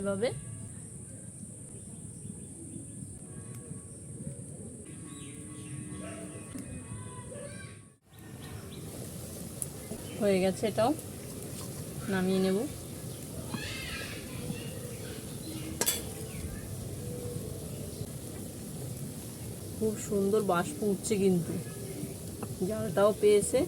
এভাবে। হয়ে গেছে এটাও। নামিয়ে নেব। খুব সুন্দর বাষ্প উঠছে কিন্তু। জালটাও পেয়েছে।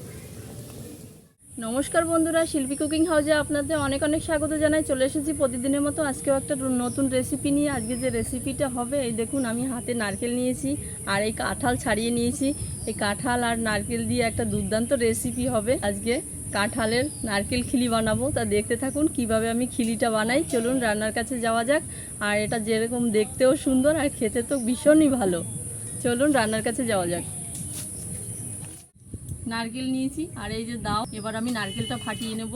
নমস্কার বন্ধুরা, শিল্পী কুকিং হাউসে আপনাদের অনেক অনেক স্বাগত জানাই। চলে এসেছি প্রতিদিনের মতো আজকেও একটা নতুন রেসিপি নিয়ে। আজকে যে রেসিপিটা হবে, এই দেখুন, আমি হাতে নারকেল নিয়েছি আর এই কাঁঠাল ছাড়িয়ে নিয়েছি। এই কাঁঠাল আর নারকেল দিয়ে একটা দুর্দান্ত রেসিপি হবে। আজকে কাঁঠালের নারকেল খিলি বানাবো। তা দেখতে থাকুন, কীভাবে আমি খিলিটা বানাই। চলুন, রান্নার কাছে যাওয়া যাক। আর এটা যেরকম দেখতেও সুন্দর আর খেতে তো ভীষণই ভালো। চলুন, রান্নার কাছে যাওয়া যাক। নারকেল নিয়েছি, আর এই যে দাও, এবার আমি নারকেলটা ফাটিয়ে নেব।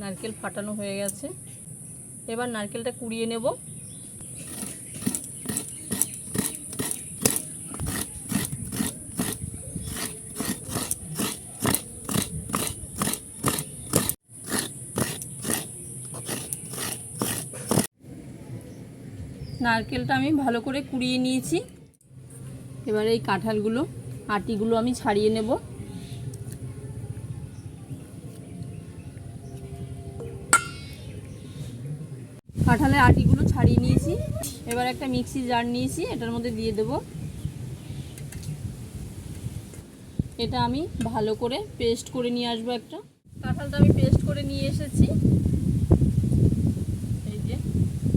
নারকেল ফাটানো হয়ে গেছে। এবার নারকেলটা কুড়িয়ে নেব। নারকেলটা আমি ভালো করে কুড়িয়ে নিয়েছি। এবার এই কাঁঠালগুলো, আটিগুলো আমি ছাড়িয়ে নেব। কাঁঠালের আটিগুলো ছাড়িয়ে নিয়েছি। এবার একটা মিক্সি জার নিয়েছি, এটার মধ্যে দিয়ে দেব। এটা আমি ভালো করে পেস্ট করে নিয়ে আসব একটা। কাঁঠালটা আমি পেস্ট করে নিয়ে এসেছি এই যে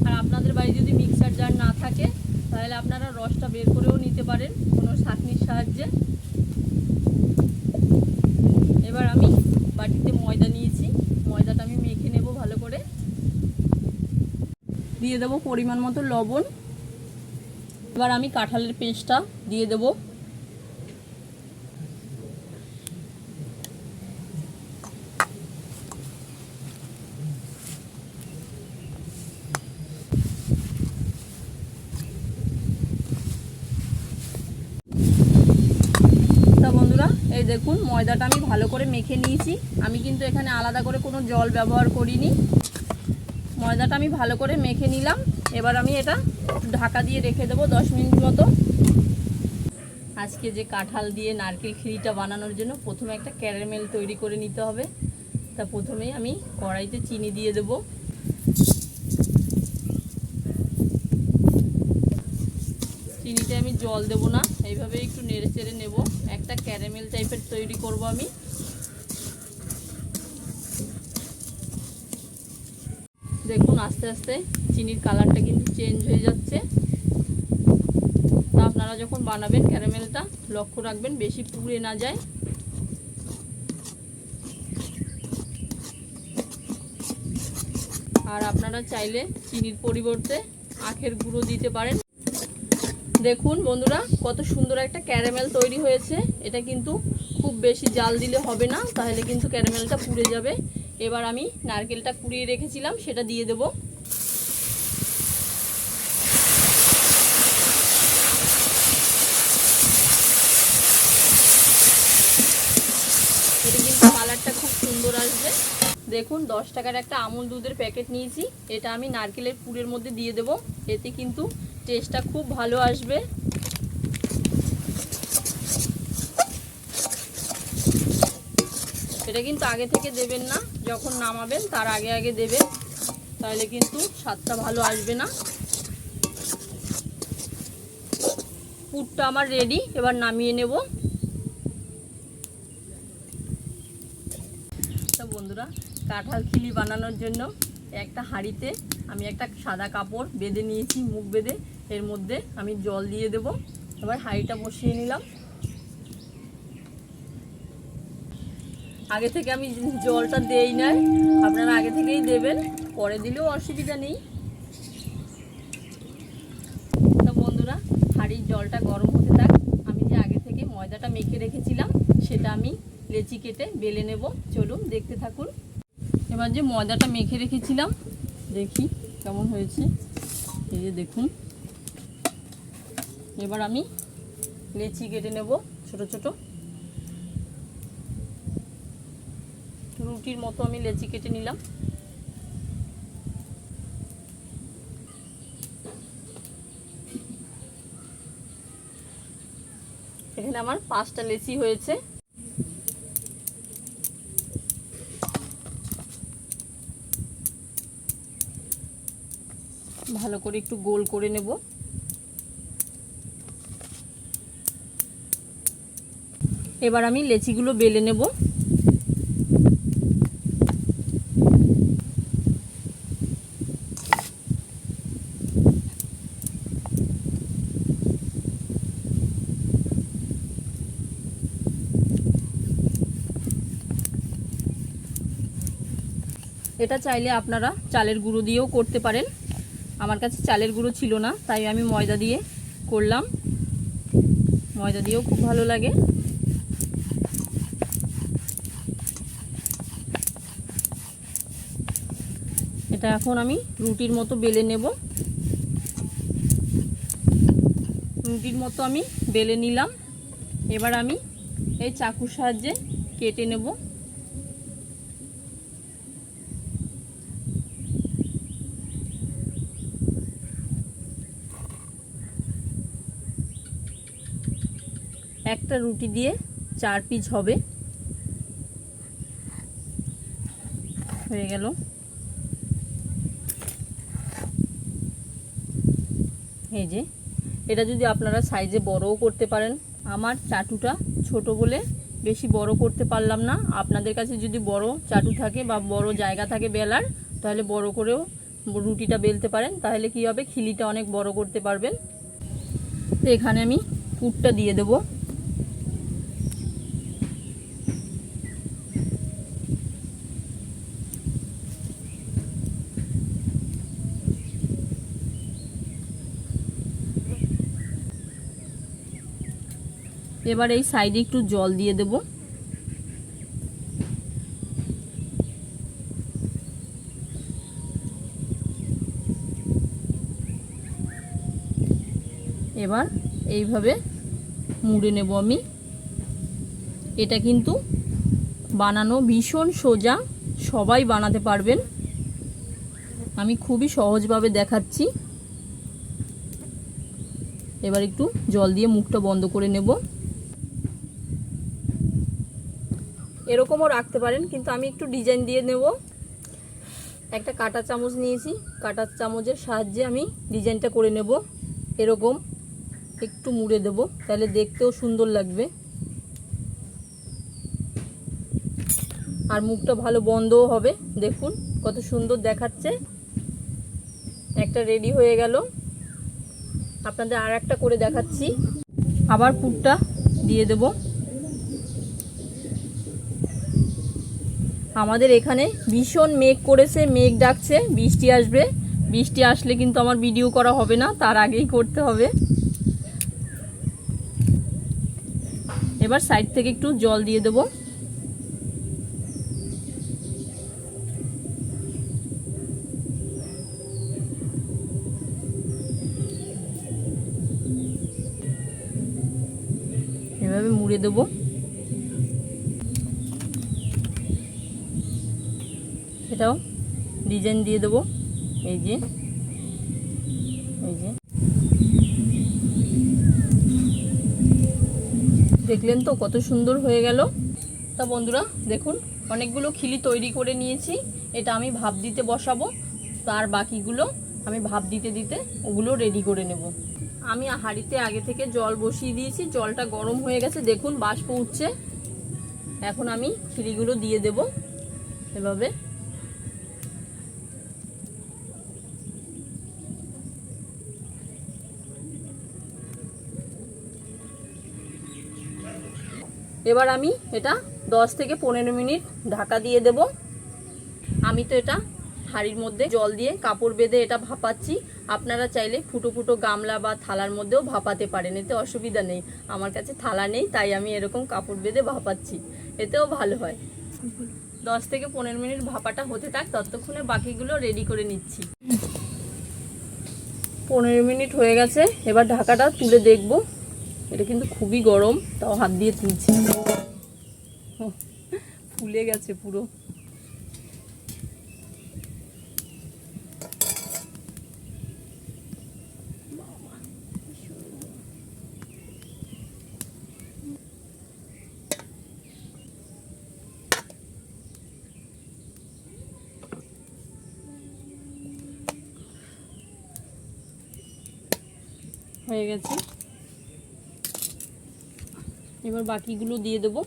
আর আপনাদের বাড়ি যদি মিক্সার জার না থাকে, তাহলে আপনারা রসটা বের করেও নিতে পারেন কোনো ছাঁকনির সাহায্যে। এবার আমি বাটিতে ময়দা নিয়েছি। ময়দাটা আমি মেখে নেব ভালো করে। দিয়ে দেবো পরিমাণ মতো লবণ। এবার আমি কাঁঠালের পেস্টটা দিয়ে দেবো তা বন্ধুরা এই দেখুন ময়দাটা আমি ভালো করে মেখে নিয়েছি। আমি কিন্তু এখানে আলাদা করে কোনো জল ব্যবহার করিনি। ময়দাটা আমি ভালো করে মেখে নিলাম। এবার আমি এটা ঢাকা দিয়ে রেখে দেবো দশ মিনিট মতো। আজকে যে কাঁঠাল দিয়ে নারকেল খিরিটা বানানোর জন্য প্রথমে একটা ক্যারামেল তৈরি করে নিতে হবে। তা প্রথমেই আমি কড়াইতে চিনি দিয়ে দেবো। চিনিতে আমি জল দেবো না, এইভাবে একটু নেড়ে চেড়ে নেব। একটা ক্যারামেল টাইপের তৈরি করব আমি। দেখুন, আস্তে আস্তে চিনির কালারটা কিন্তু চেঞ্জ হয়ে যাচ্ছে। তা আপনারা যখন বানাবেন ক্যারামেলটা, লক্ষ্য রাখবেন, বেশি পুড়ে না যায়। আর আপনারা চাইলে চিনির পরিবর্তে আখের গুঁড়ো দিতে পারেন। দেখুন বন্ধুরা, কত সুন্দর একটা ক্যারামেল তৈরি হয়েছে। এটা কিন্তু খুব বেশি জাল দিলে হবে না, তাহলে কিন্তু ক্যারামেলটা পুড়ে যাবে। এবার আমি নারকেলটা কুড়িয়ে রেখেছিলাম, সেটা দিয়ে দেব এটা কিন্তু কালারটা খুব সুন্দর আসবে দেখুন, দশ টাকার একটা আমুল দুধের প্যাকেট নিয়েছি। এটা আমি নারকেলের পুরের মধ্যে দিয়ে দেব। এতে কিন্তু টেস্টটা খুব ভালো আসবে। এটা কিন্তু আগে থেকে দেবেন না। যখন নামাবেন, তার আগে আগে দেবেন। তাহলে কিন্তু স্বাদটা ভালো আসবে না। পুরটা আমার রেডি এবার নামিয়ে নেব তো বন্ধুরা কাঁঠাল খিলি বানানোর জন্য একটা হাঁড়িতে আমি একটা সাদা কাপড় বেঁধে নিয়েছি, মুখ বেঁধে। এর মধ্যে আমি জল দিয়ে দেব। এবার হাঁড়িটা বসিয়ে নিলাম। আগে থেকে আমি জলটা দেই নাই। আপনারা আগে থেকেই দেবেন, পরে দিলেও অসুবিধা নেই। তো বন্ধুরা, হাঁড়ির জলটা গরম হতে থাক। আমি যে আগে থেকে ময়দাটা মেখে রেখেছিলাম, সেটা আমি লেচি কেটে বেলে নেব। চলুন দেখতে থাকুন। এবার যে ময়দাটা মেখে রেখেছিলাম, দেখি কেমন হয়েছে। এই যে দেখুন। এবার আমি লেচি কেটে নেব ছোট ছোট। রুটির মতো আমি লেচি কেটে নিলাম। এখানে আমার পাঁচটা লেচি হয়েছে। ভালো করে একটু গোল করে নেব। এবার আমি লেচিগুলো বেলে নেব। এটা চাইলে আপনারা চালের গুঁড়ো দিয়েও করতে পারেন। আমার কাছে চালের গুঁড়ো ছিল না, তাই আমি ময়দা দিয়ে করলাম। ময়দা দিয়েও খুব ভালো লাগে। এটা এখন আমি রুটির মতো বেলে নেব। রুটির মতো আমি বেলে নিলাম। এবার আমি এই চাকুর সাহায্যে কেটে নেব। একটা রুটি দিয়ে চার পিস হবে। হয়ে গেল। এই যে, এটা যদি আপনারা সাইজে বড়ও করতে পারেন, আমার চাটুটা ছোট বলে বেশি বড় করতে পারলাম না। আপনাদের কাছে যদি বড় চাটু থাকে বা বড় জায়গা থাকে বেলার, তাহলে বড় করেও রুটিটা বেলতে পারেন। তাহলে কি হবে? খিলিটা অনেক বড় করতে পারবেন। তো এখানে আমি পুরটা দিয়ে দেবো। এবার এই সাইডে একটু জল দিয়ে দেব। এবার এইভাবে মুড়ে নেব আমি। এটা কিন্তু বানানো ভীষণ সোজা, সবাই বানাতে পারবেন। আমি খুবই সহজভাবে দেখাচ্ছি। এবার একটু জল দিয়ে মুখটা বন্ধ করে নেব। এরকমও রাখতে পারেন, কিন্তু আমি একটু ডিজাইন দিয়ে নেব। একটা কাটা চামচ নিয়েছি, কাটা চামচের সাহায্যে আমি ডিজাইনটা করে নেব। এরকম একটু মুড়ে দেব, তাহলে দেখতেও সুন্দর লাগবে। আর মুখটা ভালো বন্ধও হবে, দেখুন কত সুন্দর দেখাচ্ছে। একটা রেডি হয়ে গেল। আপনাদের আর একটা করে দেখাচ্ছি। আবার পুরটা দিয়ে দেব। আমাদের এখানে ভীষণ মেঘ করেছে, মেঘ ডাকছে, বৃষ্টি আসবে। বৃষ্টি আসলে কিন্তু আমার ভিডিও করা হবে না, তার আগেই করতে হবে। এবার সাইড থেকে একটু জল দিয়ে দেবো। এভাবে মুড়ে দেব। এটাও ডিজাইন দিয়ে দেবো। এই যে। এই যে। দেখলেন তো কত সুন্দর হয়ে গেল। তা বন্ধুরা, দেখুন, অনেকগুলো খিলি তৈরি করে নিয়েছি। এটা আমি ভাপ দিতে বসাবো। তার বাকিগুলো আমি ভাপ দিতে দিতে ওগুলো রেডি করে নেব। আমি হাঁড়িতে আগে থেকে জল বসিয়ে দিয়েছি। জলটা গরম হয়ে গেছে। দেখুন, বাষ্প উঠছে। এখন আমি খিলিগুলো দিয়ে দেব। এভাবে। এবার আমি এটা 10 থেকে পনেরো মিনিট ঢাকা দিয়ে দেব। আমি তো এটা হাঁড়ির মধ্যে জল দিয়ে কাপড় বেঁধে এটা ভাপাচ্ছি। আপনারা চাইলে ফুটো ফুটো গামলা বা থালার মধ্যেও ভাপাতে পারেন, এতে অসুবিধা নেই। আমার কাছে থালা নেই, তাই আমি এরকম কাপড় বেঁধে ভাপাচ্ছি, এতেও ভালো হয়। দশ থেকে পনেরো মিনিট ভাপাটা হতে থাক, ততক্ষণে বাকিগুলো রেডি করে নিচ্ছি। পনেরো মিনিট হয়ে গেছে, এবার ঢাকাটা তুলে দেখব। এটা কিন্তু খুবই গরম তাও হাত দিয়ে তুলছি। ফুলে গেছে পুরো। হয়ে গেছে। এবার বাকিগুলো দিয়ে দেবো।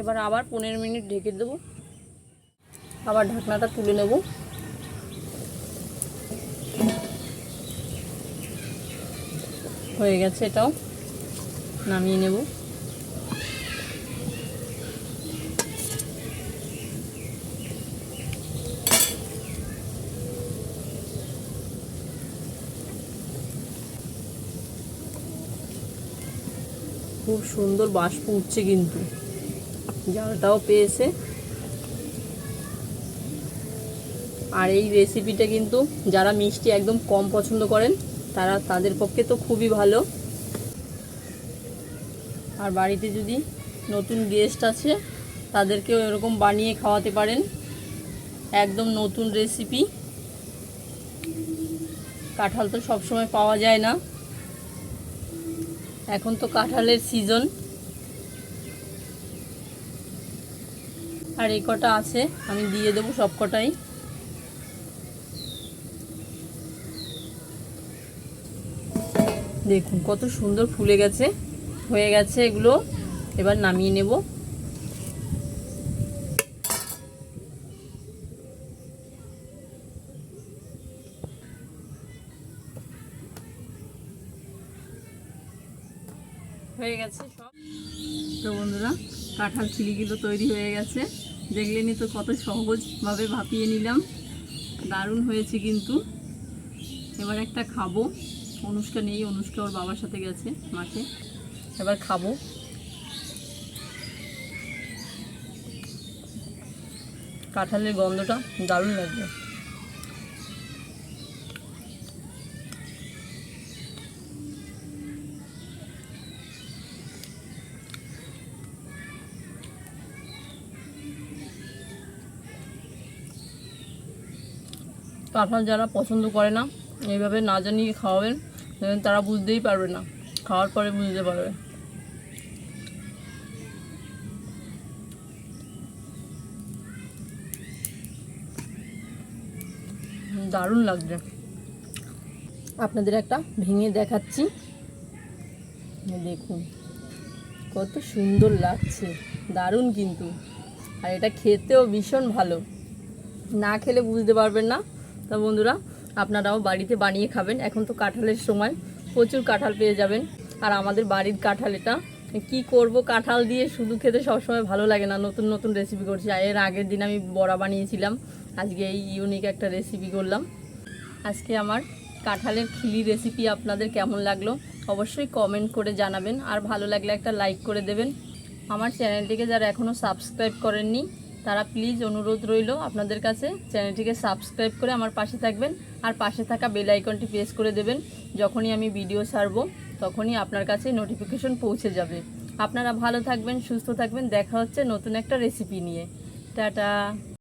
এবার আবার পনেরো মিনিট ঢেকে দেবো। আবার ঢাকনাটা তুলে নেব। হয়ে গেছে এটাও। নামিয়ে নেব। খুব সুন্দর বাষ্প উঠছে কিন্তু। জালটাও পেয়েছে। আর এই রেসিপিটা কিন্তু যারা মিষ্টি একদম কম পছন্দ করেন, তারা তাদের পক্ষে তো খুবই ভালো। আর বাড়িতে যদি নতুন গেস্ট আছে, তাদেরকেও এরকম বানিয়ে খাওয়াতে পারেন। একদম নতুন রেসিপি কাঁঠাল তো সবসময় পাওয়া যায় না। এখন তো কাঁঠালের সিজন আর এই কটা আছে, আমি দিয়ে দেবো সব কটাই। দেখুন, কত সুন্দর ফুলে গেছে। হয়ে গেছে এগুলো। এবার নামিয়ে নেব। হয়ে গেছে সব। তো বন্ধুরা, কাঁঠাল চিলিগুলো তৈরি হয়ে গেছে। দেখলেনি তো কত সহজভাবে ভাপিয়ে নিলাম। দারুণ হয়েছে কিন্তু। এবার একটা খাব। অনুষ্কা নেই, অনুষ্কা ওর বাবার সাথে গেছে মাঠে। এবার খাব। কাঁঠালের গন্ধটা দারুণ লাগবে। কাঁঠাল যারা পছন্দ করে না, এইভাবে না জানিয়ে খাওয়াবেন, তারা বুঝতেই পারবে না। খাওয়ার পরে বুঝতে পারবে। দারুণ লাগছে। আপনাদের একটা ভেঙে দেখাচ্ছি। দেখুন, কত সুন্দর লাগছে, দারুণ কিন্তু। আর এটা খেতেও ভীষণ ভালো। না খেলে বুঝতে পারবেন না। তা বন্ধুরা, আপনারাও বাড়িতে বানিয়ে খাবেন। এখন তো কাঁঠালের সময়, প্রচুর কাঁঠাল পেয়ে যাবেন। আর আমাদের বাড়ির কাঁঠাল এটা কী করব কাঁঠাল দিয়ে শুধু খেতে সবসময় ভালো লাগে না। নতুন নতুন রেসিপি করছি। এর আগের দিন আমি বড়া বানিয়েছিলাম। আজকে এই ইউনিক একটা রেসিপি করলাম। আজকে আমার কাঁঠালের খিলি রেসিপি আপনাদের কেমন লাগল অবশ্যই কমেন্ট করে জানাবেন আর ভালো লাগলে একটা লাইক করে দেবেন। আমার চ্যানেলটিকে যারা এখনও সাবস্ক্রাইব করেননি, তারা প্লিজ অনুরোধ রইল আপনাদের কাছে চ্যানেলটিকে সাবস্ক্রাইব করে আমার পাশে থাকবেন আর পাশে থাকা বেল আইকনটি প্রেস করে দেবেন। যখনই আমি ভিডিও ছাড়বো, তখনই আপনার কাছে নোটিফিকেশন পৌঁছে যাবে। আপনারা ভালো থাকবেন, সুস্থ থাকবেন। দেখা হচ্ছে নতুন একটা রেসিপি নিয়ে। টাটা!